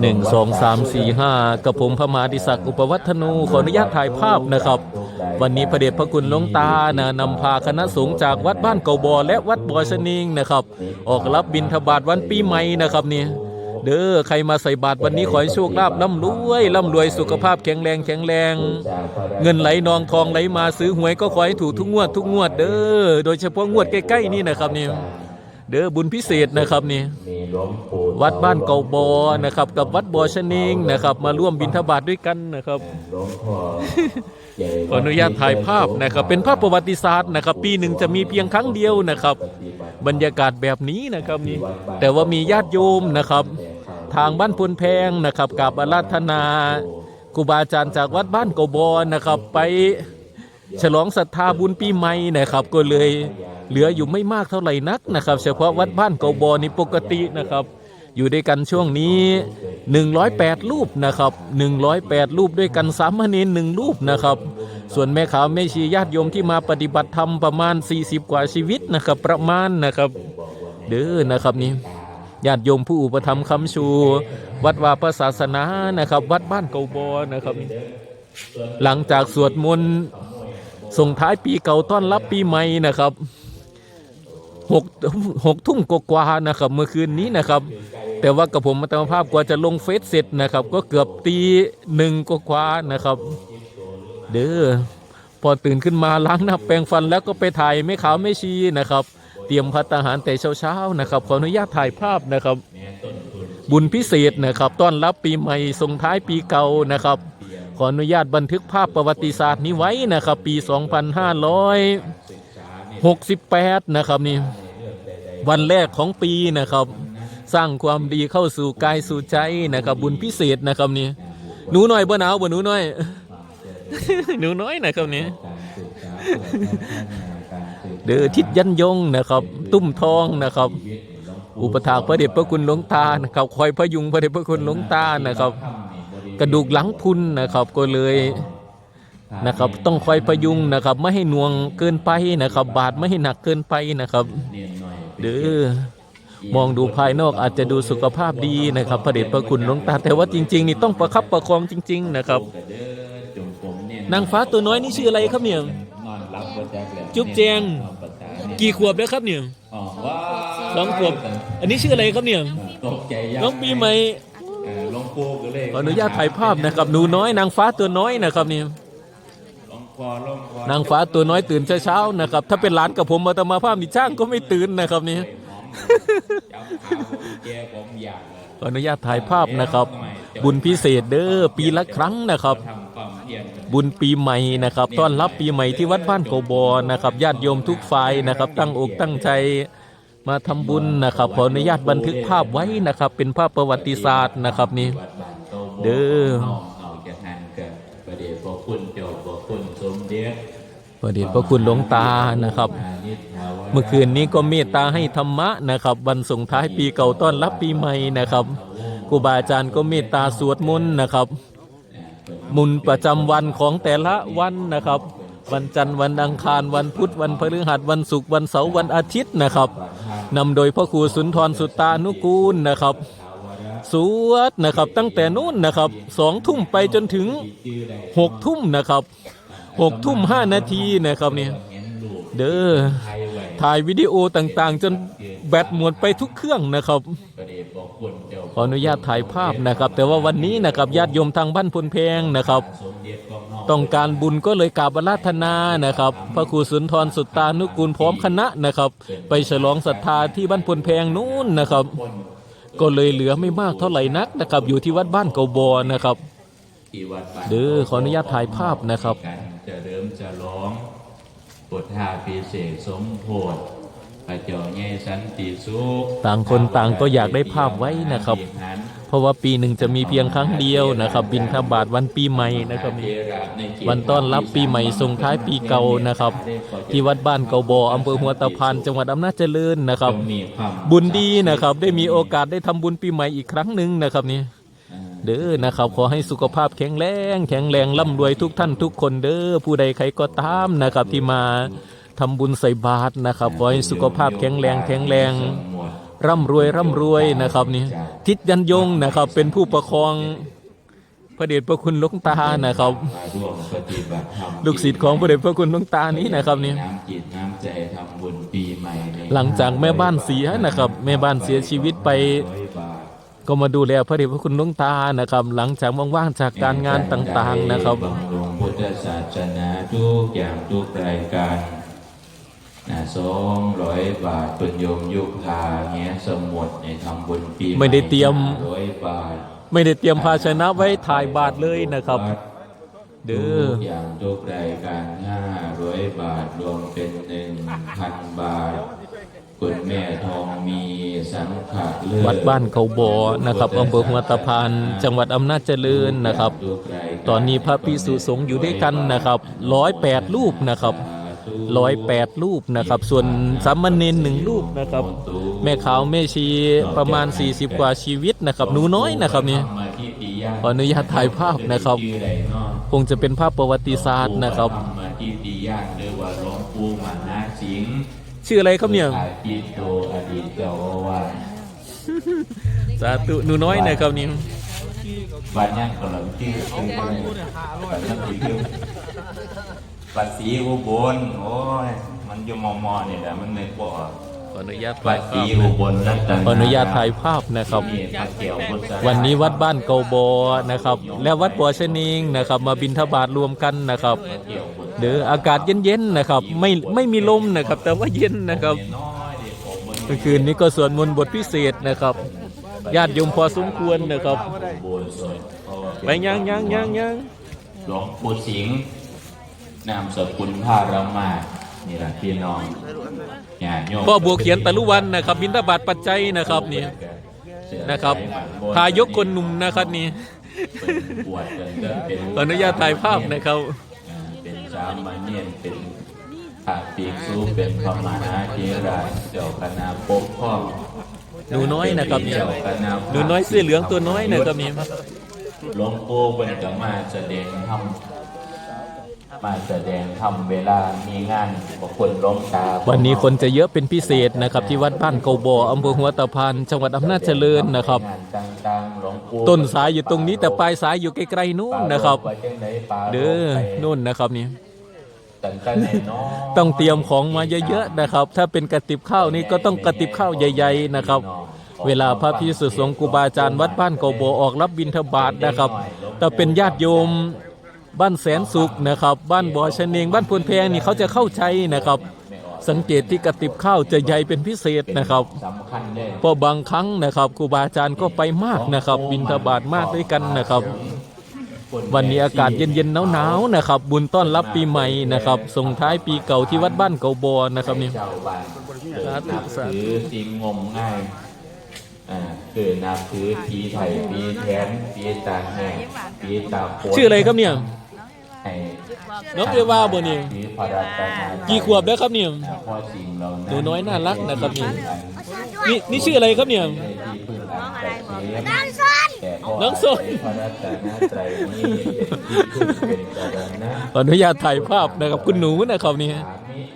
หนึ่งสองสามสี่ห้ากับผมพระมหาดิศักดิ์อุปวัฒนูขออนุญาตถ่ายภาพนะครับ วันนี้พระเดชพระคุณหลวงตานะนำพาคณะสงฆ์จากวัดบ้านเก่าบอและวัดบอยสนิงนะครับ ออกรับบิณฑบาตวันปีใหม่นะครับนี่เด้อใครมาใส่บาตรวันนี้ขอให้โชคลาภร่ำรวยร่ำรวยสุขภาพแข็งแรงแข็งแรง เงินไหลนองทองไหลมาซื้อหวยก็ขอให้ถูกทุกงวดทุกงวดเด้อโดยเฉพาะงวดใกล้ๆนี่นะครับนี่ เด้อบุญพิเศษนะครับนี่วัดบ้านเก่าบอนะครับ กับวัดบอชะนิงนะครับ มาร่วมบิณฑบาตด้วยกันนะครับขออนุญาตถ่ายภาพนะครับ เป็นภาพประวัติศาสตร์นะครับ ปีหนึ่งจะมีเพียงครั้งเดียวนะครับ บรรยากาศแบบนี้นะครับนี่แต่ว่ามีญาติโยมนะครับ ทางบ้านพลแพงนะครับกับอาราธนาครูบาอาจารย์จากวัดบ้านเกาบอนะครับ ไปฉลองศรัทธาบุญปีใหม่นะครับ ก็เลย เหลืออยู่ไม่มากเท่าไหร่นักนะครับ เฉพาะวัดบ้านเกาบอนี่ปกตินะครับ อยู่ด้วยกันช่วงนี้ 108 รูปนะครับ 108 รูปด้วยกันสามเณรหนึ่งรูปนะครับ ส่วนแม่ขาวแม่ชีญาติโยมที่มาปฏิบัติธรรมประมาณ 40 กว่าชีวิตนะครับ ประมาณนะครับ เด้อนะครับนี่ญาติโยมผู้อุปถัมภ์คำชู วัดวาพระศาสนานะครับ วัดบ้านเกาบอนะครับ หลังจากสวดมนต์ส่งท้ายปีเก่าต้อนรับปีใหม่นะครับ หกหกทุ่มกว่าๆนะครับ เมื่อคืนนี้นะครับ แต่ว่ากับผมมาตามภาพกว่าจะลงเฟซเสร็จนะครับ ก็เกือบตีหนึ่งกว่าๆนะครับ เด้อพอตื่นขึ้นมาล้างหน้าแปรงฟันแล้วก็ไปถ่ายไม่ขาวไม่ชีนะครับ เตรียมพัตาหารแต่เช้าๆนะครับ ขออนุญาตถ่ายภาพนะครับ บุญพิเศษนะครับ ต้อนรับปีใหม่ส่งท้ายปีเก่านะครับ ขออนุญาตบันทึกภาพประวัติศาสตร์นี้ไว้นะครับ ปี 68 นะครับนี่วันแรกของปีนะครับ สร้างความดีเข้าสู่กายสู่ใจนะครับ บุญพิเศษนะครับนี่หนูน้อยบ่หนาวบ่หนูน้อย หนูน้อยนะครับนี่เด้อทิศยันยงนะครับ ตุ้มทองนะครับ อุปถากพระเดชพระคุณหลวงตานะครับคอยพยุงพระเดชพระคุณหลวงตานะครับ กระดูกหลังพุนนะครับก็เลย นะครับ ต้องคอยพยุงนะครับไม่ให้หน่วงเกินไปนะครับ บาดไม่ให้หนักเกินไปนะครับเด้อมองดูภายนอกอาจจะดูสุขภาพดีนะครับพระเดชพระคุณหลวงตาแต่ว่าจริงๆนี่ต้องประคับประคองจริง ๆ นะครับนางฟ้าตัวน้อยนี่ชื่ออะไรครับเนี่ยนอนรับบ่จักแล้วจุ๊บแจงนอนประสาทกี่ขวบแล้วครับเนี่ยอ๋อว้าสองขวบ อันนี้ชื่ออะไรครับเนี่ยตกใจยัน้องปีใหม่เออหลวงปู่ก็เลยขออนุญาตถ่ายภาพนะครับหนูน้อยนางฟ้าตัวน้อยนะครับนี่ห นางฟ้าตัวน้อยตื่นเช้าๆนะครับ ถ้าเป็นหลานกับผมมาตมาภาพนี่ช่างก็ไม่ตื่นนะครับนี่จำข่าวแกผมอยากเลยขออนุญาตถ่ายภาพนะครับ บุญพิเศษเด้อปีละครั้งนะครับทำความเพียรบุญปีใหม่นะครับต้อนรับปีใหม่ที่วัดบ้านโกบอนะครับญาติโยมทุกฝ่ายนะครับ ตั้งอกตั้งใจมาทำบุญนะครับขออนุญาตบันทึกภาพไว้นะครับ เป็นภาพประวัติศาสตร์นะครับนี่วัดบ้านโตโบเด้อ พอคุณเด็จพระเดชพระคุณหลวงตานะครับ เมื่อคืนนี้ก็เมตตาให้ธรรมะนะครับวันส่งท้ายปีเก่าต้อนรับปีใหม่นะครับครูบาอาจารย์ก็เมตตาสวดมนต์นะครับ มุนประจำวันของแต่ละวันนะครับ วันจันทร์วันอังคารวันพุธวันพฤหัสวันศุกร์วันเสาร์วันอาทิตย์นะครับนำโดยพระครูสุนทรสุตตานุกูลนะครับสวดนะครับตั้งแต่นู้นนะครับสองทุ่มไปจนถึงหกทุ่มนะครับ หกทุ่มห้านาทีนะครับเนี่ยเด้อถ่ายวิดีโอต่างๆ จนแบตหมดไปทุกเครื่องนะครับ ขออนุญาตถ่ายภาพนะครับ แต่ว่าวันนี้นะครับญาติโยมทางบ้านพลแพงนะครับ ต้องการบุญก็เลยกราบอาราธนานะครับ พระครูสุนทรสุตตานุกูลพร้อมคณะนะครับ ไปฉลองศรัทธาที่บ้านพลแพงนู้นนะครับ ก็เลยเหลือไม่มากเท่าไหร่นักนะครับ อยู่ที่วัดบ้านเกาบอนะครับเด้อขออนุญาตถ่ายภาพนะครับ จะเริ่มจะร้องบทธาพิเศษสมโพธิพระเจ้าแง่สันติสุขต่างคนต่างก็อยากได้ภาพไว้นะครับ เพราะว่าปีหนึ่งจะมีเพียงครั้งเดียวนะครับ บินทบาทวันปีใหม่นะครับ วันต้อนรับปีใหม่ส่งท้ายปีเก่านะครับ ที่วัดบ้านเกาบออำเภอหัวตะพานจังหวัดอำนาจเจริญนะครับ บุญดีนะครับ ได้มีโอกาสได้ทำบุญปีใหม่อีกครั้งหนึ่งนะครับนี่ เด้อนะครับขอให้สุขภาพแข็งแรง แข็งแรงร่ำรวยทุกท่านทุกคนเด้อผู้ใดใครก็ตามนะครับ ที่มาทำบุญใส่บาตรนะครับขอให้สุขภาพแข็งแรงแข็งแรงร่ำรวยร่ำรวยนะครับนี่ทิศยันยงนะครับเป็นผู้ประคองพระเดชพระคุณหลวงตานะครับมาร่วมปฏิบัติธรรมลูกศิษย์ของพระเดชพระคุณหลวงตานี้นะครับนี่น้ำจิตน้ำใจทำบุญปีใหม่ในหลังจากแม่บ้านเสียนะครับ แม่บ้านเสียชีวิตไปร้อยบาท ก็มาดูแลพระเดชพระคุณหลวงตานะครับ หลังจากว่างๆจากการงานต่างๆนะครับบำรุงพุทธศาสนาทุกอย่างทุกรายการนะสองร้อยบาทเป็นโยมยุคพาเงี้ยสมุดในทำบุญปีใหไม่ได้เตรียมร้อยบาท ไม่ได้เตรียมภาชนะไว้ถ่ายบาทเลยนะครับเด้อทุกอย่างทุกรายการห้าร้อยบาทรวมเป็นหนึ่งพันบาท คุณแม่ทองมีสังขะเลือวัดบ้านเขาบอนะครับอำเภอหัวตะพาน จังหวัดอำนาจเจริญนะครับ ตอนนี้พระภิกษุสงฆ์อยู่ด้วยกันนะครับร้อยแปดรูปนะครับร้อยแปดรูปนะครับ ส่วนสามเณรหนึ่งรูปนะครับ แม่ขาวแม่ชีประมาณ 40 กว่าชีวิตนะครับหนูน้อยนะครับนี่ขออนุญาตถ่ายภาพนะครับ คงจะเป็นภาพประวัติศาสตร์นะครับ ชื่ออะไรครับเนี่ย อาจิตโตอดีตเจ้าอาวาสสาธุหนูน้อยนะครับนี่บ้านย่างกำลังชื่อคือบ้านย่างชื่อปัดสีอุบลโอ้ย มันอยู่มอมอนี่แหละมันนึกบ่ออกข ออนุญาตปัถ่ายดภาสีพอุนะบลรัตนขออนุญาตถ่ายภาพนะครับนี่พระเกี่ยวพุทธวันนี้วัดบ้านเกาบอนะครับ และวัดบ่อชะนิงนะครับ มาบินทบาทรวมกันนะครับเกี่ยวพุทธเด้ออากาศเย็นๆนะครับ ไม่ไม่มีลมนะครับ แต่ว่าเย็นนะครับน้อยเด็กผมมันเมื่อคืนนี้ก็สวดมนต์บทพิเศษนะครับญาติโยมพอสมควรนะครับอุบลสดเพราะว่าไปยังยังยังยังหลวงปู่สิงห์นามสกุลพารามาศ นี่แหละพี่น้องญาติโยมพ่อบัวเขียนตะลุวันนะครับบินทบาทปัจจัยนะครับนี่นะครับพายกคนหนุ่มนะครับนี่ปวดจนจะเป็นขออนุญาตถ่ายภาพนะครับอ่าเป็นสามมาเนียนเป็นพระปีกสูเป็นพระมหาเถระเจ้าคณะปกครองหนูน้อยนะครับนี่เจ้าคณะหนูน้อยเสื้อเหลืองตัวน้อยนะครับนี่หลวงปู่เป็นก็มาแสดงธรร มมาแสดงธรรมเวลามีงานของคนหลวงตาวันนี้คนจะเยอะเป็นพิเศษนะครับ ที่วัดบ้านเกาบออำเภอหัวตะพานจังหวัดอำนาจเจริญนะครับงานต่างๆหลวงปู่ต้นสายอยู่ตรงนี้แต่ปลายสายอยู่ไกลๆนู่นนะครับปาจังไหนปาเด้อไปนู่นนะครับนี่ตั้งแต่ไหนเนาะต้องเตรียมของมาเยอะๆนะครับ ถ้าเป็นกระติบข้าวนี่ก็ต้องกระติบข้าวใหญ่ ๆนะครับ เวลาพระพิสุสงฆ์ครูบาอาจารย์วัดบ้านเกาโบออกรับบิณฑบาตนะครับแต่เป็นญาติโยม บ้านแสนสุขนะครับ บ้านบ่อชะเนงบ้านพลแพงนี่เขาจะเข้าใจนะครับ สังเกตที่กระติบข้าวจะใหญ่เป็นพิเศษนะครับสำคัญเลยเพราะบางครั้งนะครับครูบาอาจารย์ก็ไปมากนะครับบิณฑบาตมากด้วยกันนะครับ วันนี้อากาศเย็นๆหนาวๆนะครับ บุญต้อนรับปีใหม่นะครับส่งท้ายปีเก่าที่วัดบ้านเกาบอนะครับนี่ชาวบ้านสาธุนับสาธุถือสิ่งงมง่ายอ่าคือนับถือผีไทยผีแทนผีตาแห้งผีตาโพชื่ออะไรครับเนี่ย ให้น้องเอวาบ่นี่ผีพระรัตนากี่ขวบแล้วครับเนี่ยอ่าพ่อสิ่งเราหนูน้อยน่ารักนะครับนี่นี่นี่นี่ชื่ออะไรครับเนี่ยที่พึ่งอันแต่เสียน้องซนแต่พ่น้องส้มพระรัตนตรัยนี้เป็นที่พึ่งเป็นสรณะขออนุญาตถ่ายภาพนะครับคุณหนูนะครับนี่สามิข้าพเจ้า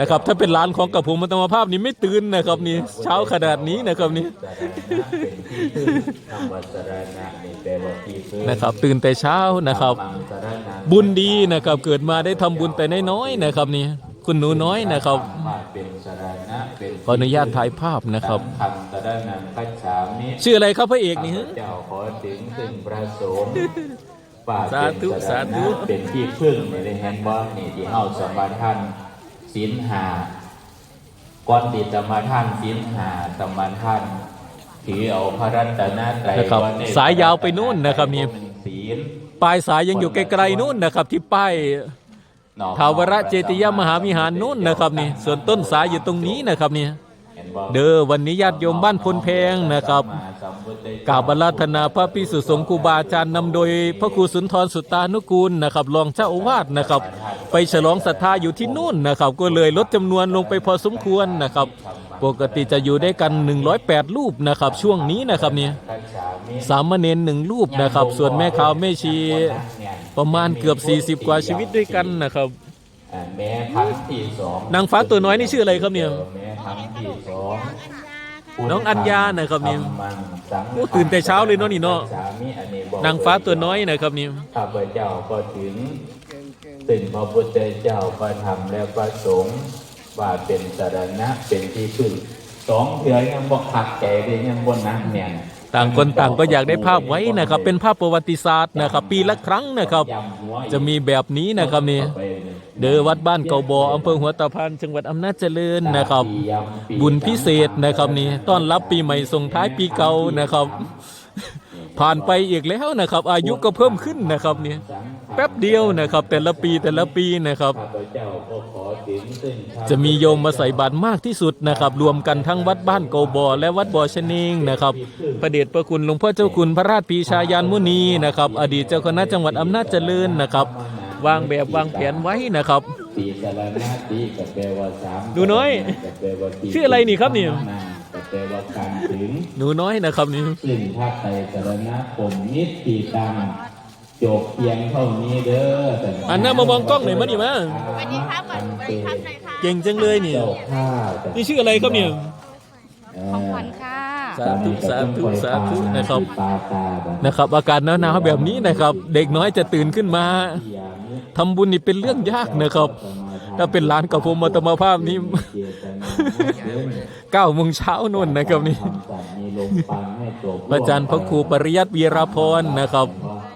นะครับ ถ้าเป็นร้านของกับผมมันต้องมาภาพนี้ไม่ตื่นนะครับนี่เช้าขนาดนี้นะครับนี่สรณะเป็นที่พึ่งคำว่าสรณะนี่แปลว่าที่พึ่งนะครับตื่นแต่เช้านะครับมังสรณะบุญดีนะครับเกิดมาได้ทำบุญแต่น้อยๆนะครับนี่คุณหนูน้อยนะครับมาเป็นสรณะเป็นขออนุญาตถ่ายภาพนะครับคำสรณะคัจฉามิชื่ออะไรครับพระเอกนี่ข้าฮะพเจ้าขอถึงซึ่งพระสงฆ์ฝากสาธุเป็นสรสาธุณะเป็นที่พึ่งในแห่งบ้านนี่ที่เฮาสมาทาน ศีลหาก่อนที่จะมาท่านศีลหาสมาทานถือเอาพระรัตนตรัยนะครับก่อในสายยาวไปนู่นนะครับนี่ศีลปลายสายยังอยู่ไกลๆนู่นนะครับ ที่ป้ายทาวรเจติยมหาวิหารนู่นนะครับนี่ส่วนต้นสายอยู่ตรงนี้นะครับนี่เห็นบ่ เด้อวันนี้ญาติโยมบ้านพลแพงนะครับกราบอาราธนาพระพิสุสงฆ์ครูบาอาจารย์นำโดย พระครูสุนทรสุตานุกูลนะครับรองเจ้าอาวาสนะครับ ไปฉลองศรัทธาอยู่ที่นู่นนะครับ ก็เลยลดจำนวนลงไปพอสมควรนะครับ ปกติจะอยู่ได้วยกัน 108 รูปนะครับ ช่วงนี้นะครับเนี่ยสามเณรหนึ่งรูปนะครับ ส่วนแม่ขาวแม่ชีประมาณเกือบ 40 กว่าชีวิตด้วยกันนะครับ แม่ครั้งที่สองนางฟ้าตัวน้อยนี่ชื่ออะไรครับเนี่ยแม่ครั้งที่สองน้องอัญญานะครับนี่ธัมมังสังฆังโอ้ตื่นแต่เช้าเลยเนาะนี่เนาะสามิอันนี้บอกนางฟ้าตัวน้อยนะครับนี่ข้าพเจ้าก็ถึงถึงพระพุทธเจ้าพระธรรมและพระสงฆ์ว่าเป็นสารณะเป็นที่พึ่งสองเถื่อยังบอกขัดใจเลยยังบนนั่งเนี่ย ต่างคนต่างก็อยากได้ภาพไว้นะครับ เป็นภาพประวัติศาสตร์นะครับ ปีละครั้งนะครับ จะมีแบบนี้นะครับนี่เดอวัดบ้านเกาบออำเภอหัวตะพานจังหวัดอำนาจเจริญนะครับ บุญพิเศษนะครับนี่ต้อนรับปีใหม่ส่งท้ายปีเก่านะครับ ผ่านไปอีกแล้วนะครับ อายุก็เพิ่มขึ้นนะครับนี่ แป๊บเดียวนะครับ แต่ละปีแต่ละปีนะครับ จะมีโยมมาใส่บาตรมากที่สุดนะครับ รวมกันทั้งวัดบ้านเกบอและวัดบ่อชะเนงนะครับพระเดชพระคุณหลวงพ่อเจ้าคุณพระราชปีชายานมุนีนะครับ อดีตเจ้าคณะจังหวัดอำนาจเจริญนะครับ วางแบบวางแผนไว้นะครับดูน้อยชื่ออะไรนี่ครับนี่แปลว่าการถึงหนูน้อยนะครับนี่ซึ่งถ้าไตรสารณคมนิดตีตัง จบเพียงเท่านี้เด้อแต่อันหน้ามามองกล้องหน่อยมาดิมา สวัสดีครับก่อนสวัสดีครับหน่อยค่ะเก่งจังเลยนี่เจ้าข้าแต่นี่ชื่ออะไรครับเนี่ย ของขวัญค่ะ สาธุสาธุสาธุนะครับตาตาแบบนะครับ อาการหนาวๆแบบนี้นะครับ เด็กน้อยจะตื่นขึ้นมาทำบุญนี่เป็นเรื่องยากนะครับ ถ้าเป็นร้านกับผมมาตมาภาพนี้เจตนาเดินเก้าโมงเช้านู่นนะครับนี่ทำสัตว์มีลมปังให้จบอาจารย์พระครูปริยัติวีรพรนะครับอดีตต้อง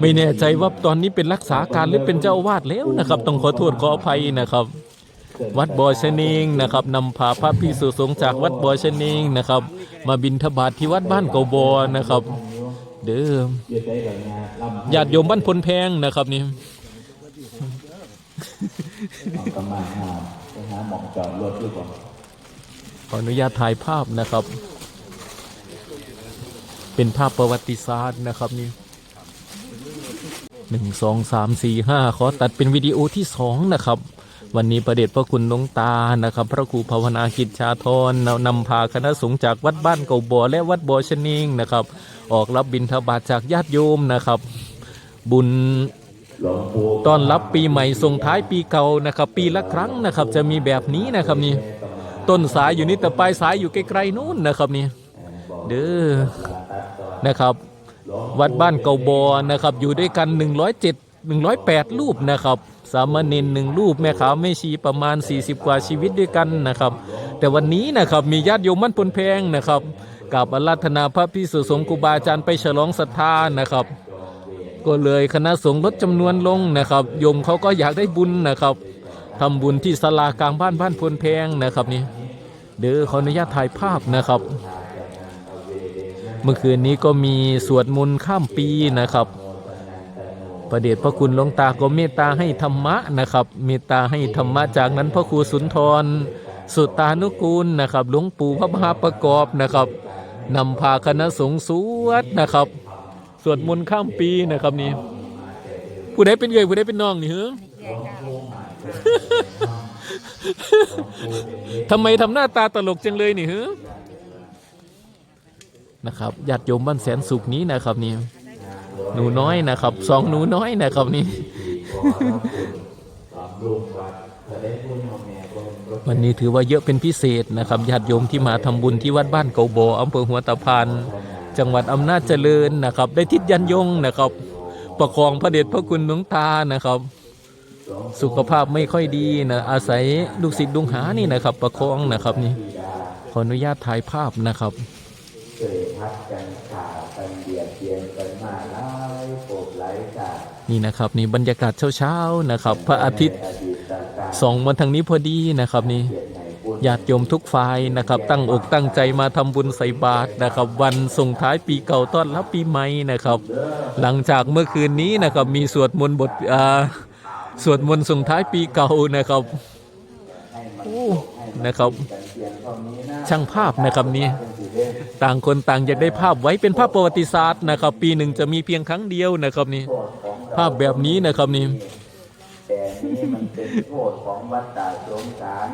ไม่แน่ใจว่าตอนนี้เป็นรักษาการหรือเป็นเจ้าอาวาสแล้วนะครับ ต้องขอโทษขออภัยนะครับ วัดบอชะเนงนะครับนำพาพระพิสุสงฆ์จากวัดบอชะเนงนะครับ มาบิณฑบาตที่วัดบ้านเกาบอนะครับ เดิมอยู่ได้หลายงานลำญาติโยมบ้านพลแพงนะครับนี่เอากำมาหาหาหมองจอดรถดีกว่าขออนุญาตถ่ายภาพนะครับ เป็นภาพประวัติศาสตร์นะครับนี่ หนึ่งสองสามสี่ห้าขอตัดเป็นวิดีโอที่สองนะครับ วันนี้ประเดชพระคุณหลวงตานะครับ พระครูภาวนากิจชาธรนำพาคณะสงฆ์จากวัดบ้านเก่าบ่อและวัดบ่อชะเนงนะครับ ออกรับบิณฑบาตจากญาติโยมนะครับ บุญต้อนรับปีใหม่ส่งท้ายปีเก่านะครับ ปีละครั้งนะครับ จะมีแบบนี้นะครับนี่ต้นสายอยู่นี่แต่ปลายสายอยู่ไกลๆนู้นนะครับนี่เด้อนะครับ วัดบ้านเกาบอนะครับ อยู่ด้วยกัน 107 108 รูปนะครับ สามเณรหนึ่งรูปแม่ขาวแม่ชีประมาณ 40 กว่าชีวิตด้วยกันนะครับ แต่วันนี้นะครับมีญาติโยมมั่นพลแพงนะครับกับอาราธนาพระพิสุสงฆ์ครูบาอาจารย์ไปฉลองศรัทธานะครับก็เลยคณะสงฆ์ลดจำนวนลงนะครับโยมเขาก็อยากได้บุญนะครับทำบุญที่ศาลากลางบ้านบ้านพลแพงนะครับนี่เด้อขออนุญาตถ่ายภาพนะครับ เมื่อคืนนี้ก็มีสวดมนต์ข้ามปีนะครับ ประเดชพระคุณหลวงตาก็เมตตาให้ธรรมะนะครับ เมตตาให้ธรรมะจากนั้นพระครูสุนทร สุตานุกูลนะครับหลวงปู่พระมหาประกอบนะครับนำพาคณะสงฆ์สวดนะครับ สวดมนต์ข้ามปีนะครับนี่ผู้ใดเป็นเอยผู้ใดเป็นน้องนี่เหรอทำไมทำหน้าตาตลกจังเลยนี่เหรอ นะครับญาติโยมบ้านแสนสุขนี้นะครับนี่หนูน้อยนะครับสองหนูน้อยนะครับนี่วันนี้ถือว่าเยอะเป็นพิเศษนะครับญาติโยมที่มาทำบุญที่วัดบ้านเกาโบออำเภอหัวตะพานจังหวัดอำนาจเจริญนะครับ ได้ทิศยันยงนะครับ ประคองพระเดชพระคุณหลวงตานะครับ สุขภาพไม่ค่อยดีนะอาศัยลูกศิษย์ลุงหานี่นะครับ ประคองนะครับนี่ขออนุญาตถ่ายภาพนะครับ เคยพัดกันข่าวกันเบียดเบียนกันมาหลายโปรดไหลจากนี่นะครับนี่บรรยากาศเช้าๆนะครับ พระอาทิตย์อดีตการส่องมาทางนี้พอดีนะครับนี่ญาติโยมทุกฝ่ายนะครับ ตั้งอกตั้งใจมาทำบุญใส่บาตรนะครับ วันส่งท้ายปีเก่าต้อนรับปีใหม่นะครับ หลังจากเมื่อคืนนี้นะครับมีสวดมนต์บทอ่าสวดมนต์ส่งท้ายปีเก่านะครับโอ้นะครับช่างภาพนะครับนี่ ต่างคนต่างอยากได้ภาพไว้เป็นภาพประวัติศาสตร์นะครับ ปีหนึ่งจะมีเพียงครั้งเดียวนะครับนี่ภาพแบบนี้นะครับนี่แต่นี้มันเป็นโทษของวัฏฏะสงสาร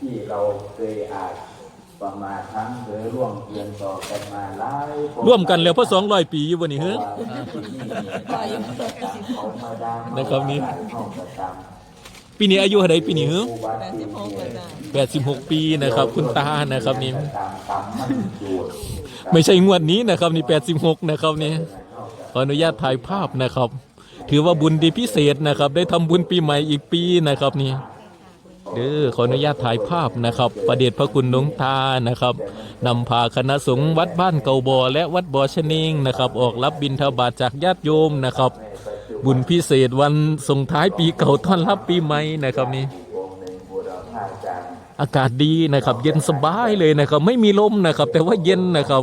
ที่เราเคยอาจประมาททั้งหรือร่วงเกินต่อกันมาหลายร่วมกันแล้วพอสองร้อยปีอยู่บนนี้เฮ้เขามาดังนะครับนี่เข้า ประจำปีปีนี้อายุเท่าไหร่ปีนี้ฮึอุบัติเหตุแปดสิบหกปีนะครับ คุณตานะครับนี่ตามกรรมมันอยู่ไม่ใช่งวดนี้นะครับ นี่แปดสิบหกนะครับนี่ขออนุญาตถ่ายภาพนะครับ ถือว่าบุญดีพิเศษนะครับ ได้ทำบุญปีใหม่อีกปีนะครับนี่เด้อขออนุญาตถ่ายภาพนะครับ ประเดชพระคุณหลวงตานะครับนำพาคณะสงฆ์วัดบ้านเกาบอ และวัดบ่อชะนิงนะครับ ออกรับบิณฑบาตจากญาติโยมนะครับ บุญพิเศษวันส่งท้ายปีเก่าต้อนรับปีใหม่นะครับนี่อากาศดีนะครับ เย็นสบายเลยนะครับ ไม่มีลมนะครับ แต่ว่าเย็นนะครับ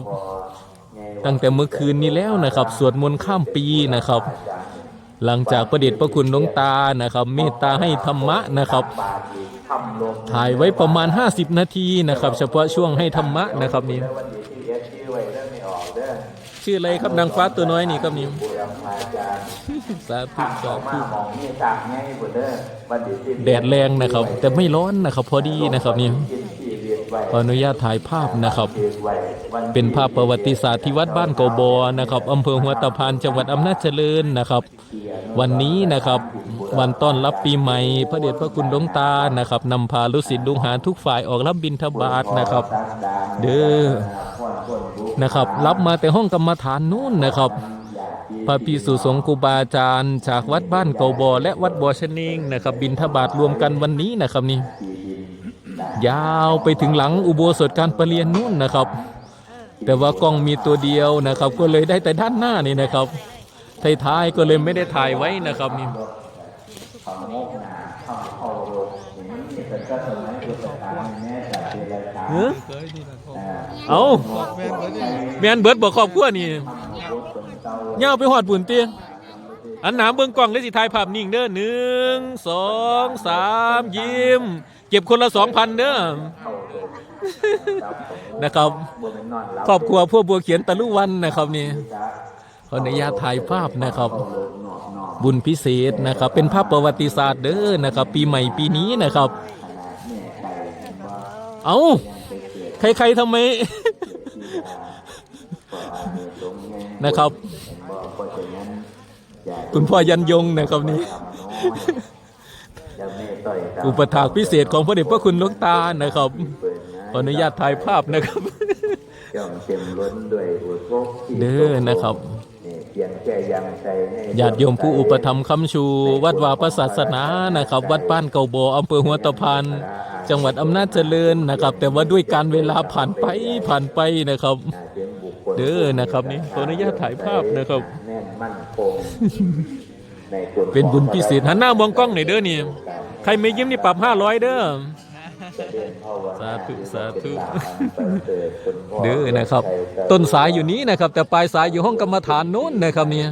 ตั้งแต่เมื่อคืนนี้แล้วนะครับ สวดมนต์ข้ามปีนะครับ หลังจากประเดชพระคุณหลวงตานะครับ เมตตาให้ธรรมะนะครับ ถ่ายไว้ประมาณ 50 นาทีนะครับ เฉพาะช่วงให้ธรรมะนะครับนี่ ชื่ออะไรครับนางฟ้าตัวน้อยนี่ครับนี่บูรพาจารย์สาธุทางอสาอกมาธุมองนี่ต่างไงบุเด้อวันนี้ที่แดดแรงนะครับ แต่ไม่ร้อนนะครับ พอดีนะครับนี่กินที่เรียนไว้ขออนุญาตถ่ายภาพนะครับเรียนไว้วันเป็นภาพประวัติศาสตร์ที่วัดบ้านเกาบอนะครับอำเภอหัวตะพานจังหวัดอำนาจเจริญนะครับ วันนี้นะครับวันต้อนรับปีใหม่ พระเดชพระคุณหลวงตานะครับนำพาลูกศิษย์ลูกหาทุกฝ่ายออกรับบิณฑบาตนะครับ เด้อ นะครับ รับมาแต่ห้องกรรมฐานนู่นนะครับพระภิกษุสงฆ์ครูบาอาจารย์จากวัดบ้านเกาบอ และวัดบ่อชนิงนะครับ บิณฑบาตรวมกันวันนี้นะครับนี่ยาวไปถึงหลังอุโบสถการประเรียนนู่นนะครับ แต่ว่ากล้องมีตัวเดียวนะครับ ก็เลยได้แต่ด้านหน้านี่นะครับท้ายๆก็เลยไม่ได้ถ่ายไว้นะครับนี่เขาโมกนาเขาเขาโรคอย่างนี้เป็นก็สมัยพุทธกาลแม่จากเจรจาเอ้ออ่า เอาแมนเบิร์ดบอกครอบครัวนี่เตาไปหอดบุญเตียงอันหนาเบิ่งกล้องเลยสิถ่ายภาพนิ่งเด้อหนึ่งสองสามยิ้ม เก็บคนละสองพันเด้อนะครับครอบครัวพวกบัวเขียนตะลุวันนะครับนี่ขออนุญาตถ่ายภาพนะครับ บุญพิเศษนะครับ เป็นภาพประวัติศาสตร์เด้อนะครับ ปีใหม่ปีนี้นะครับ เอาไปเกิด ใครๆทำไมก็อาเมตรงไงนะครับบ่เพราะฉะนั้นอย่าคุณพ่อยันยงนะครับนี่ทำน้อยอย่าเมตต่อยกันอุปถากพิเศษของพระเดชพระคุณหลวงตานะครับเปิดนะขออนุญาตถ่ายภาพนะครับย่อมเต็มล้นด้วยอุทกที่เด้อนะครับ ญาติโยมผู้อุปถัมภ์คำชู วัดวาประศาสนานะครับ วัดบ้านเก่าโบอำเภอหัวตะพานจังหวัดอำนาจเจริญนะครับ แต่ว่าด้วยการเวลาผ่านไปผ่านไปนะครับน่าเป็นบุคคลเด้อนะครับนี่ขออนุญาตถ่ายภาพนะครับแน่นมั่นคงในกฎเป็นบุญพิเศษหันหน้ามองกล้องหน่อยเด้อนี่ ใครไม่ยิ้มนี่ปรับ500เด้อ สาธุสาธุเด้อนะครับ ต้นสายอยู่นี้นะครับ แต่ปลายสายอยู่ห้องกรรมฐานนู้นนะครับเนี่ย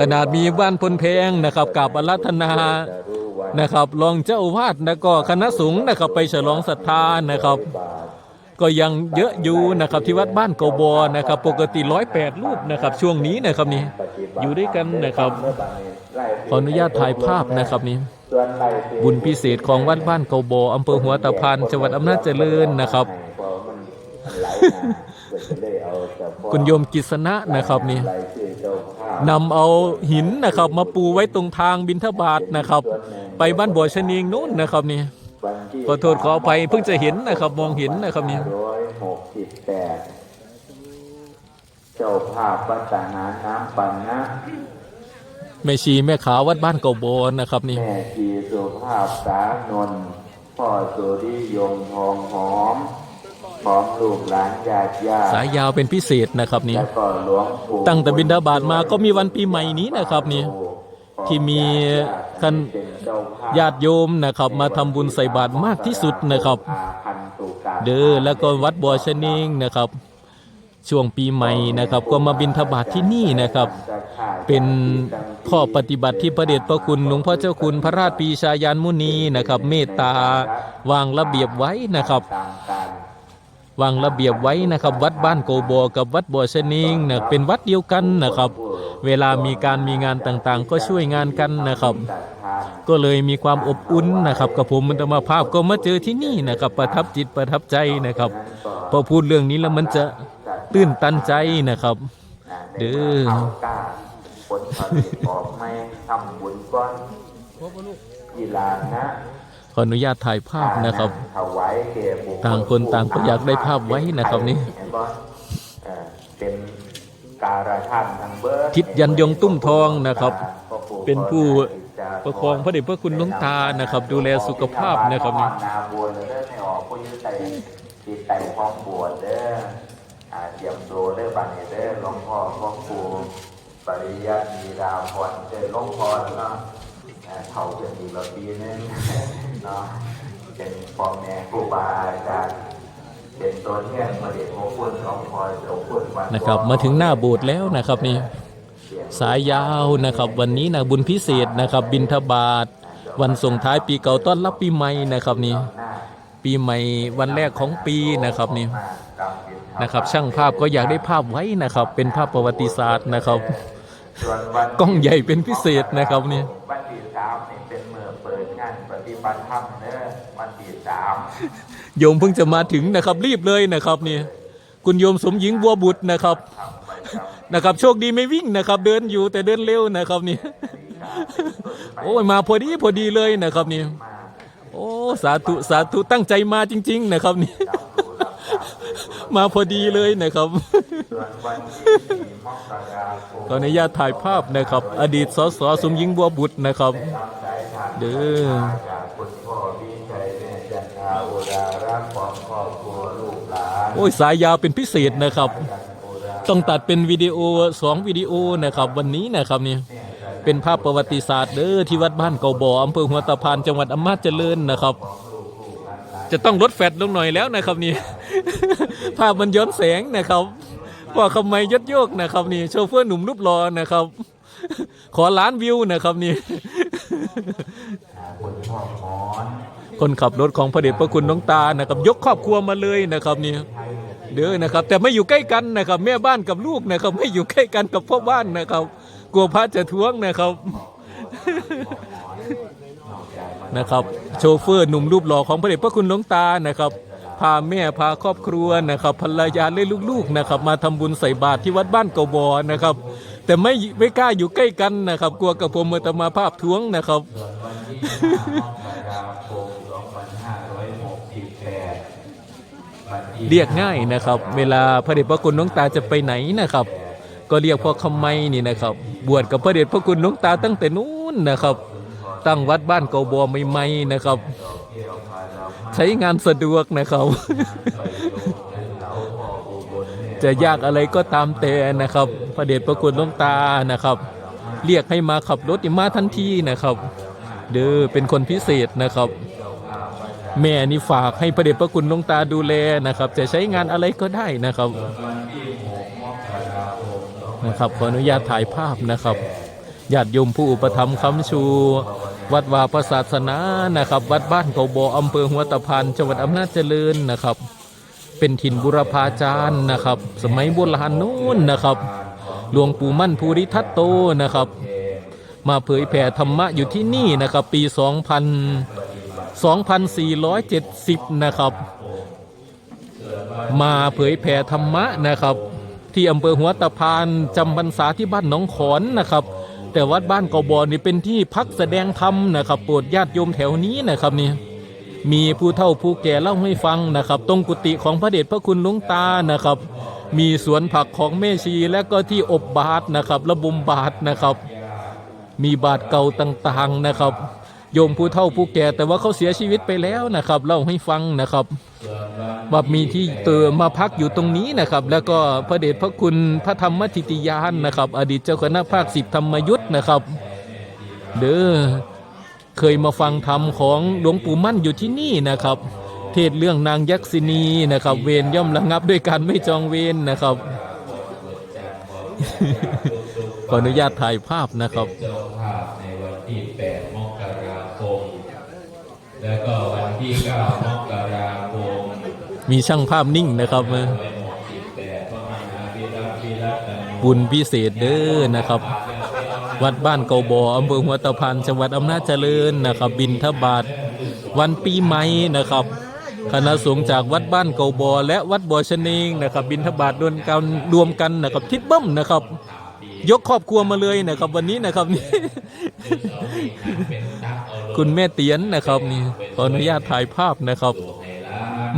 ขนาดมีบ้านพลแพงนะครับกับอารัธนานะครับรองเจ้าอาวาดแล้วก็คณะสงฆ์นะครับไปฉลองศรัทธานะครับ ก็ยังเยอะอยู่นะครับที่วัดบ้านเกาบอนะครับ ปกติร้อยแปดรูปนะครับ ช่วงนี้นะครับนี่อยู่ด้วยกันนะครับ ขออนุญาตถ่ายภาพนะครับนี่ บุญพิเศษของวัดบ้านเกาโบออำเภอหัวตะพานจังหวัดอำนาจเจริญนะครับคุณโยมกิษณะนะครับนี่นำเอาหินนะครับ มาปูไว้ตรงทางบินทบาทนะครับ ไปบ้านบ่อชะนีงนู้นนะครับนี่ขอโทษขออภัยเพิ่งจะเห็นนะครับ มองเห็นนะครับนี่ร้อยหกสิบแปดเจ้าภาพวัดตาหารน้ำปันนะ แม่ชีแม่ขาววัดบ้านเกาโบนะครับนี่ แม่ชีสุภาพสานนท์พ่อสุริยงทองหอมพร้อมลูกหลานญาติญาติสายยาวเป็นพิเศษนะครับนี่ แล้วก็หลวงปู่ตั้งแต่บินดาบาตมาก็มีวันปีใหม่นี้นะครับนี่ ที่มีคันเป็นเจ้าภาพญาติโยมนะครับ มาทำบุญใส่บาตรมากที่สุดนะครับอาพันตุกาเด้อแล้วก็วัดบัวชะนิงนะครับ ช่วงปีใหม่นะครับ ก็มาบินทบาทที่นี่นะครับ เป็นข้อปฏิบัติที่พระเดชพระคุณหลวงพ่อเจ้าคุณพระราชปีชายานมุนีนะครับ เมตตาวางระเบียบไว้นะครับ วางระเบียบไว้นะครับ วัดบ้านโกโบกับวัดบัวชนิงนะเป็นวัดเดียวกันนะครับ เวลามีการมีงานต่างๆ ก็ช่วยงานกันนะครับก็เลยมีความอบอุ่นนะครับกับผมมันธรรมภาพก็มาเจอที่นี่นะครับ ประทับจิตประทับใจนะครับ พอพูดเรื่องนี้แล้วมันจะ ตื้นตันใจนะครับ เด้อกล้าผลผลิตออกไม่ทำบุญก้อนกีฬานะขออนุญาตถ่ายภาพนะครับถวายแก่บุคคลต่างคนต่างก็อยากได้ภาพไว้นะครับนี่เห็นบ่เอ่อเป็นการะท่านทางเบิร์ดทิศยันยงตุ้มทองนะครับพ่อปู่เป็นผู้พ่อแม่จิตจาประคองพระเดชพระคุณหลวงตานะครับ ดูแลสุขภาพนะครับนี่นาบวช เด้อไม่ออกผู้ยืดใจจิตใจความบวชเด้ออ่าเตรียมตัวเด้บันี้เด้หลวงพ่อหลวงปู่ปริยัติมีดาวพรเด้อหลวงพ่อแล้วก็อ่าเท่าเป็นอีกละปีนึงเนาะเป็นพ่อแม่ครูบาอาจารย์เป็นตัวแทนมาเด็กของคุณหลวงพ่อหลวงปู่วัดนะครับมาถึงหน้าโบสถ์แล้วนะครับนี่สายยาวนะครับ วันนี้นะบุญพิเศษนะครับ บินทบาทวันส่งท้ายปีเก่าต้อนรับปีใหม่นะครับนี่ปีใหม่วันแรกของปีนะครับนี่ นะครับ ช่างภาพก็อยากได้ภาพไว้นะครับ เป็นภาพประวัติศาสตร์นะครับส่วนวันกล้องใหญ่เป็นพิเศษนะครับนี่วันที่สามนี่เป็นเมื่อเปิดงานปฏิบัติธรรมเด้อวันที่สามโยมเพิ่งจะมาถึงนะครับรีบเลยนะครับนี่คุณโยมสมหญิงบัวบุตรนะครับทำประจำนะครับ โชคดีไม่วิ่งนะครับ เดินอยู่แต่เดินเร็วนะครับนี่โอ้ยมาพอดีพอดีเลยนะครับนี่โอ้สาธุสาธุตั้งใจมาจริง ๆ นะครับนี่ มาพอดีเลยนะครับส่วนวันที่สี่มกราคมขออนุญาตถ่ายภาพนะครับ อดีตสสสมหญิงบัวบุตรนะครับตามสายทางเด้อจากคุณพ่อพี่ชัยแม่จันทราอุรารักของครอบครัวลูกหลานโอ้ยสายยาวเป็นพิเศษนะครับอุราต้องตัดเป็นวิดีโอสองวิดีโอนะครับ วันนี้นะครับนี่เป็นภาพประวัติศาสตร์เด้อที่วัดบ้านเกาบ่ออำเภอหัวตะพานจังหวัดอำนาจเจริญนะครับ จะต้องลดแฟดลงหน่อยแล้วนะครับนี่ ภาพมันย้อนแสงนะครับว่าคำไมยดโยกนะครับนี่โชเฟอร์หนุ่มรูปหล่อนะครับ ขอล้านวิวนะครับนี่คนคนขับรถของพระเดชพระคุณน้องตานะครับ ยกครอบครัวมาเลยนะครับนี่เด้อนะครับ แต่ไม่อยู่ใกล้กันนะครับ แม่บ้านกับลูกนะครับ ไม่อยู่ใกล้กันกับพ่อบ้านนะครับ กลัวพระจะท้วงนะครับ นะครับโชเฟอร์หนุ่มรูปหล่อของพระเดชพระคุณน้องตานะครับพาแม่พาครอบครัวนะครับภรรยาและลูกๆนะครับมาทำบุญใส่บาตรที่วัดบ้านเกาบอนะครับ แต่ไม่ไม่กล้าอยู่ใกล้กันนะครับ กลัวกับผมมาตมาภาพท้วงนะครับเรียกง่ายนะครับ เวลาพระเดชพระคุณหลวงตาจะไปไหนนะครับ ก็เรียกพ่อคำไมนี่นะครับ บวชกับพระเดชพระคุณหลวงตาตั้งแต่นู้นนะครับ ตั้งวัดบ้านเกาบอใหม่ๆนะครับ ใช้งานสะดวกนะครับ จะยากอะไรก็ตามแต่นะครับพระเดชพระคุณหลวงตานะครับ เรียกให้มาขับรถมาทันทีนะครับ เด้อเป็นคนพิเศษนะครับ แม่นี่ฝากให้พระเดชพระคุณหลวงตาดูแลนะครับ จะใช้งานอะไรก็ได้นะครับนะครับขออนุญาตถ่ายภาพนะครับญาติโยมผู้อุปถัมภ์คำชู วัดวาประศาสนานะครับ วัดบ้านเกาบออำเภอหัวตะพานจังหวัดอำนาจเจริญนะครับ เป็นถิ่นบุรพาจารย์นะครับ สมัยโบราณนู้นนะครับ หลวงปู่มั่นภูริทัตโตนะครับ มาเผยแผ่ธรรมะอยู่ที่นี่นะครับ ปี 2000 2470 นะครับ มาเผยแผ่ธรรมะนะครับ ที่อำเภอหัวตะพานจำพรรษาที่บ้านหนองขอนนะครับ แต่วัดบ้านกบอนี่เป็นที่พักแสดงธรรมนะครับโปรดญาติโยมแถวนี้นะครับนี่มีผู้เฒ่าผู้แก่เล่าให้ฟังนะครับ ตรงกุฏิของพระเดชพระคุณลุงตานะครับ มีสวนผักของแม่ชีและก็ที่อบบาทนะครับ ระบุมบาทนะครับ มีบาทเก่าต่างๆนะครับ โยมผู้เฒ่าผู้แก่แต่ว่าเขาเสียชีวิตไปแล้วนะครับ เล่าให้ฟังนะครับว่ามีที่เติมมาพักอยู่ตรงนี้นะครับ แล้วก็พระเดชพระคุณพระธรรมทิติยานนะครับ อดีตเจ้าคณะภาคสิบธรรมยุทธ์นะครับ เด้อเคยมาฟังธรรมของหลวงปู่มั่นอยู่ที่นี่นะครับ เทศเรื่องนางยักษินีนะครับ เวรย่อมระงับด้วยการไม่จองเวรนะครับขออนุญาตถ่ายภาพนะครับเจ้าภาพในวันที่8มกราคม แล้วก็วันที่9มกราคมมีช่างภาพนิ่งนะครับมาบุญพิเศษเด้อนะครับ วัดบ้านเกาบออำเภอหัวตะพานจังหวัดอำนาจเจริญนะครับ บินทบาทวันปีใหม่นะครับคณะสงฆ์จากวัดบ้านเกาบอ และวัดบ่อชะเนงนะครับ บินทบาทรวมกันรวมกันนะครับทิศเบิ้มนะครับ ยกครอบครัวมาเลยนะครับ วันนี้นะครับนี่คุณแม่เตียนนะครับนี่ขออนุญาตถ่ายภาพนะครับ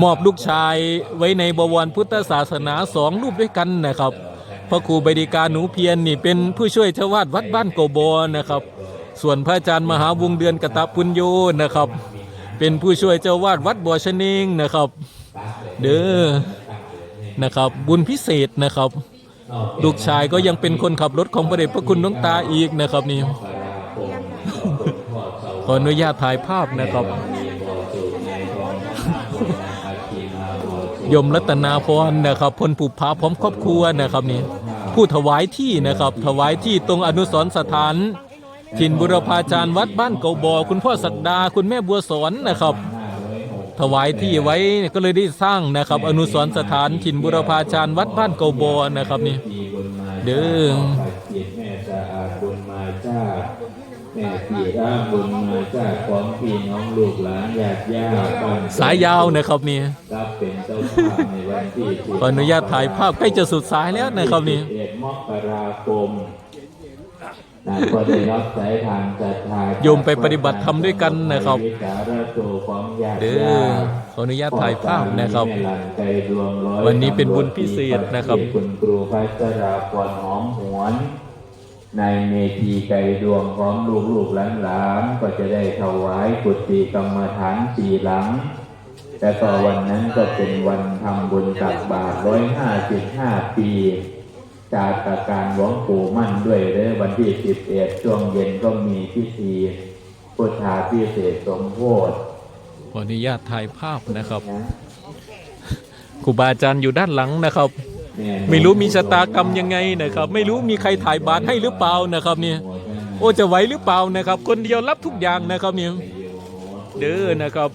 มอบลูกชายไว้ในบวรพุทธศาสนาสองรูปด้วยกันนะครับ พระครูบดีกาหนูเพียรนี่เป็นผู้ช่วยเจ้าวาดวัดบ้านโกโบนะครับ ส่วนพระอาจารย์มหาวงเดือนกตปุญโยนะครับ เป็นผู้ช่วยเจ้าวาดวัดบ่อชะเนงนะครับ เด้อนะครับ บุญพิเศษนะครับ ลูกชายก็ยังเป็นคนขับรถของพระเดชพระคุณหน้องตาอีกนะครับนี่ขออนุญาตถ่ายภาพนะครับยมรัตนาพรนะครับพลผูพาพร้อมครอบครัวนะครับนี่ผู้ถวายที่นะครับ ถวายที่ตรงอนุสรณ์สถานถิ่นบุรพาจารย์วัดบ้านเกาบอคุณพ่อศักดาคุณแม่บัวสอนนะครับ ถวายที่ไว้ก็เลยได้สร้างนะครับ อนุสรณ์สถานถิ่นบุรพาจารย์วัดบ้านเกาบอนะครับนี่เด้อจิตแม่สะอาดบุญมาจ้าแม่ปีร่างบุญมาจ้าของพี่น้องลูกหลานญาติญาติบ้านสายยาวนะครับนี่รับเป็นเจ้าภาพในวันที่ขออนุญาตถ่ายภาพใกล้จะสุดสายแล้วนะครับนี่เอ็ดมกราคมนาย ก็ได้รับสายทางศรัทธาโยมไปปฏิบัติธรรมด้วยกันนะครับวิสารโตของญาติเด้อญาติขออนุญาตถ่ายภาพนะครับแม่ลำใจดวงร้อยวันนี้เป็นบุญพิเศษนะครับคุณครูพัชราพรหอมหวนในเมธีไก่ดวงพร้อมลูกลูกหลานหลานๆก็จะได้ถวายกุฏิกรรมฐานสี่หลัง แต่ก็วันนั้นก็เป็นวันทำบุญตักบาตรร้อยห้าสิบห้าปี จากอาการหลวงปู่มั่นด้วยเลยวันที่สิบเอ็ดช่วงเย็นก็มีพิธีพุทธาพิเศษสมโพธิขออนุญาตถ่ายภาพนะครับนะครูบาอาจารย์อยู่ด้านหลังนะครับแไม่รู้มีชะตากรรมยังไงนะครับ ไม่รู้มีใครถ่ายบาตรให้หรือเปล่านะครับเนี่ยโอ้จะไหวหรือเปล่านะครับ คนเดียวรับทุกอย่างนะครับเนี่ยเด้อนะครับ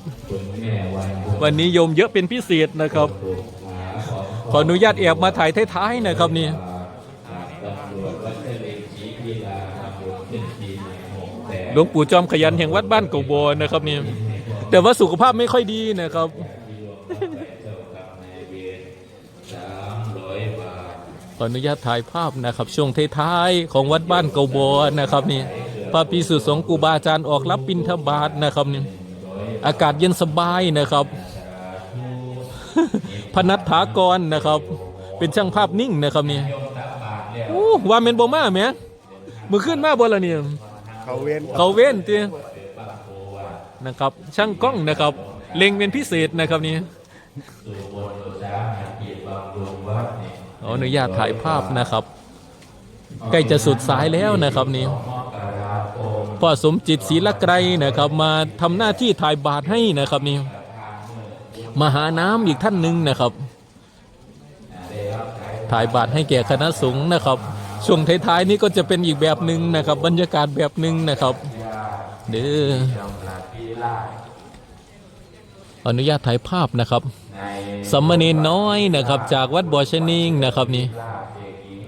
วันนี้โยมเยอะเป็นพิเศษนะครับ ขออนุญาตแอบมาถ่ายท้ายๆนะครับนี่ หลวงปู่จอมขยันแห่งวัดบ้านเกาโบนะครับนี่แต่ว่าสุขภาพไม่ค่อยดีนะครับขออนุญาตถ่ายภาพนะครับ ช่วงท้ายๆของวัดบ้านเกาโบนะครับนี่พระพิสุสงฆ์ครูบาอาจารย์ออกรับบิณฑบาตนะครับนี่อากาศเย็นสบายนะครับพนัทถากรนะครับ เป็นช่างภาพนิ่งนะครับนี่ว่าเมนโบมาแหมมือขึ้นมาบนละเนี่ย เขาเว้นเขาเว้นตีนะครับ ช่างกล้องนะครับ เล็งเป็นพิเศษนะครับนี่ขออนุญาตถ่ายภาพนะครับ ใกล้จะสุดสายแล้วนะครับนี่พ่อสมจิตศรีละไกรนะครับ มาทำหน้าที่ถ่ายบาทให้นะครับนี่มาหาน้ำอีกท่านหนึ่งนะครับ ถ่ายบาทให้แก่คณะสงฆ์นะครับ ช่วงท้ายๆนี้ก็จะเป็นอีกแบบหนึ่งนะครับ บรรยากาศแบบหนึ่งนะครับเด้ออนุญาตถ่ายภาพนะครับสมมเนนน้อยนะครับ จากวัดบ่อชนิงนะครับนี่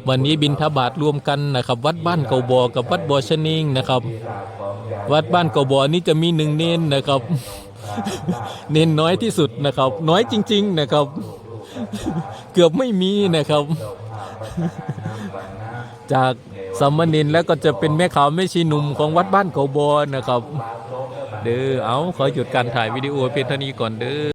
วันนี้บินทบาทรวมกันนะครับ วัดบ้านเกาบอกับวัดบ่อชนิงนะครับ วัดบ้านเกาบอนี้จะมีหนึ่งเน้นนะครับ เน้นน้อยที่สุดนะครับ น้อยจริง ๆนะครับ เกือบไม่มีนะครับ จากสัมมนินแล้วก็จะเป็นแม่ขาวแม่ชีหนุ่มของวัดบ้านเขาบอนะครับ เด้อเอาขอหยุดการถ่ายวิดีโอเพียงเท่านี้ก่อนเด้อ